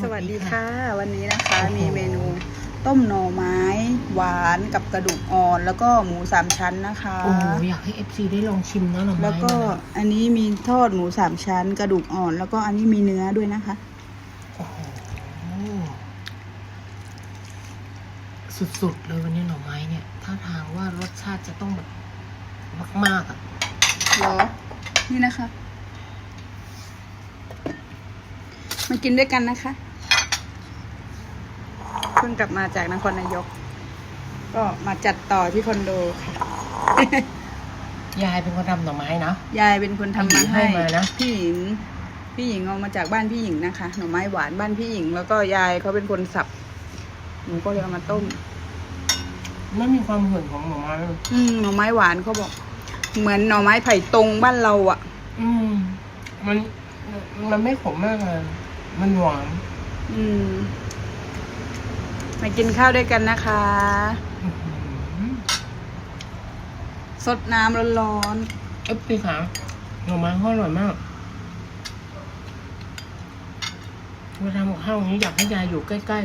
สวัสดีค่ะ วันนี้นะคะมีเมนูต้มหน่อไม้ หวานกับกระดูกอ่อน แล้วก็หมูสามชั้นนะคะโอ้โหอยากให้ FC ได้ลองชิมนะหน่อไม้แล้วก็เนี่ยนะอันนี้มีทอดหมูสามชั้น กระดูกอ่อน แล้วก็อันนี้มีเนื้อด้วยนะคะโอ้โหสุดๆเลยวันนี้หน่อไม้เนี่ยท่าทางว่ารสชาติจะต้องแบบมากๆอะเหรอนี่นะคะ มากินด้วยกันนะคะเพิ่งกลับมาจากนครนายก ก็มาจัดต่อที่คอนโดค่ะ ยายเป็นคนทำหน่อไม้นะ ยายเป็นคนทำมาให้ให้มานะ พี่หญิง พี่หญิงเอามาจากบ้านพี่หญิงนะคะ หน่อไม้หวานบ้านพี่หญิง แล้วก็ยายเขาเป็นคนสับ หนูก็เลยเอามาต้ม ไม่มีความเหื่อนของหน่อไม้เลยอืมหน่อไม้หวานเขาบอก เหมือนหน่อไม้ไผ่ตรงบ้านเราอะ่ะอืม มัน มันไม่ขมมากเลย มันหวานอืม มากินข้าวด้วยกันนะคะอื้อหือสดน้ำร้อนเอฟซีขาหน่อไม้เขาอร่อยมากเวลาทำกับข้าวอย่างนี้อยากให้ยายอยู่ใกล้ๆ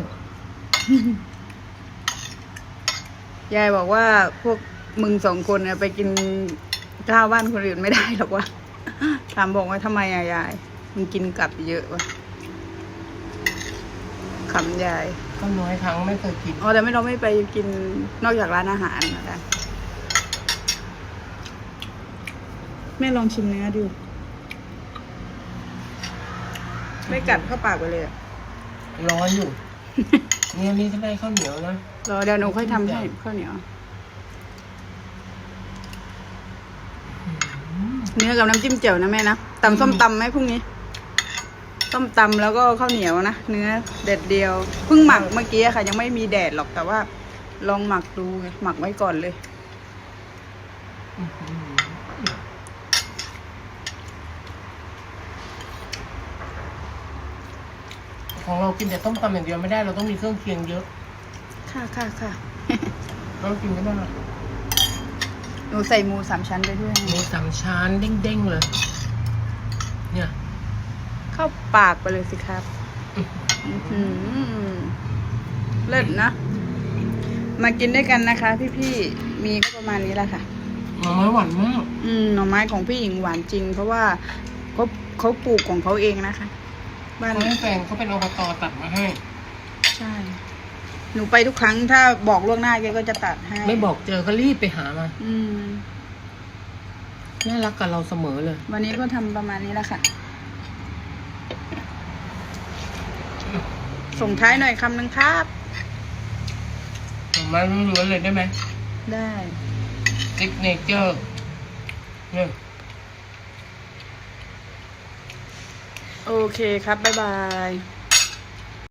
ยายบอกว่าพวกมึงสองคนเนี่ยไปกินข้าวบ้านคนอื่นไม่ได้หรอกวะถามบอกว่าทำไมอะยาย มึงกินกลับเยอะวะขำยายๆก็น้อยครั้งไม่เคยกิน อ๋อแต่ไม่เราไม่ไปกินนอกจากร้านอาหารนะคะแม่ลองชิมเนื้อดู ไม่กัดเข้าปากไปเลยอะร้อนอยู่ เนี่ยนี่ถ้าได้ข้าวเหนียวนะรอเดี๋ยวหนูค่อยทำให้ข้าวเหนียว เนื้อกับน้ำจิ้มเจียวนะแม่นะตำส้มตำไหมพรุ่งนี้ ส้มตำแล้วก็ข้าวเหนียวนะ เนื้อเด็ดเดียวเพิ่งหมักเมื่อกี้อะค่ะ ยังไม่มีแดดหรอกแต่ว่า ลองหมักดูไงหมักไว้ก่อนเลยอื้อหือของเรากินแต่ต้มตำอย่างเดียวไม่ได้เราต้องมีเครื่องเคียงเยอะ ค่ะค่ะค่ะเรากินได้บ้างอะหนูใส่หมูสามชั้นไปด้วยหมูสามชั้นเด้งๆเลย เนี่ย เข้าปากไปเลยสิครับอื้อหืออื้อหือเลิศนะ มากินด้วยกันนะคะ พี่ๆ มีก็ประมาณนี้แหละค่ะ หน่อไม้หวานมาก อืม หน่อไม้ของพี่หญิงหวานจริง เพราะว่าเขาเขาปลูกของเขาเองนะคะ บ้านเขาให้แฟนเขาเป็นอบตตัดมาให้ ใช่ หนูไปทุกครั้งถ้าบอกล่วงหน้าแกก็จะตัดให้ ไม่บอกเจอก็รีบไปหามา อืม น่ารักกับเราเสมอเลย วันนี้ก็ทำประมาณนี้แหละค่ะ ส่งท้ายหน่อยคำหนึ่งครับหน่อไม้ล้วนๆเลยได้ไหมได้ซิกเนเจอร์เนี่ยโอเคครับ บ๊ายบาย